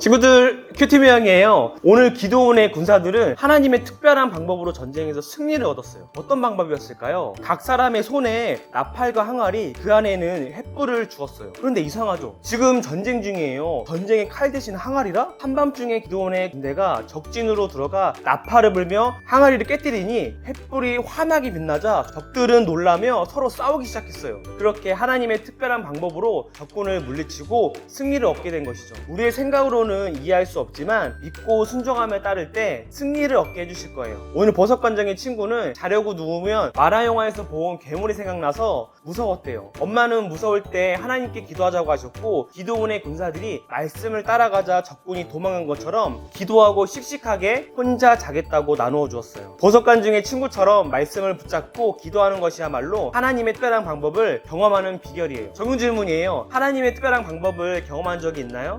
친구들 큐티명이에요. 오늘 기도원의 군사들은 하나님의 특별한 방법으로 전쟁에서 승리를 얻었어요. 어떤 방법이었을까요? 각 사람의 손에 나팔과 항아리 그 안에는 횃불을 주었어요. 그런데 이상하죠? 지금 전쟁 중이에요. 전쟁의 칼 대신 항아리라? 한밤중에 기도원의 군대가 적진으로 들어가 나팔을 불며 항아리를 깨뜨리니 횃불이 환하게 빛나자 적들은 놀라며 서로 싸우기 시작했어요. 그렇게 하나님의 특별한 방법으로 적군을 물리치고 승리를 얻게 된 것이죠. 우리의 생각으로는 이해할 수 없 지만 믿고 순종함에 따를 때 승리를 얻게 해주실 거예요. 오늘 버섯관장의 친구는 자려고 누우면 만화 영화에서 본 괴물이 생각나서 무서웠대요. 엄마는 무서울 때 하나님께 기도하자고 하셨고 기도원의 군사들이 말씀을 따라가자 적군이 도망간 것처럼 기도하고 씩씩하게 혼자 자겠다고 나누어 주었어요. 버섯관중의 친구처럼 말씀을 붙잡고 기도하는 것이야말로 하나님의 특별한 방법을 경험하는 비결이에요. 적용 질문이에요. 하나님의 특별한 방법을 경험한 적이 있나요?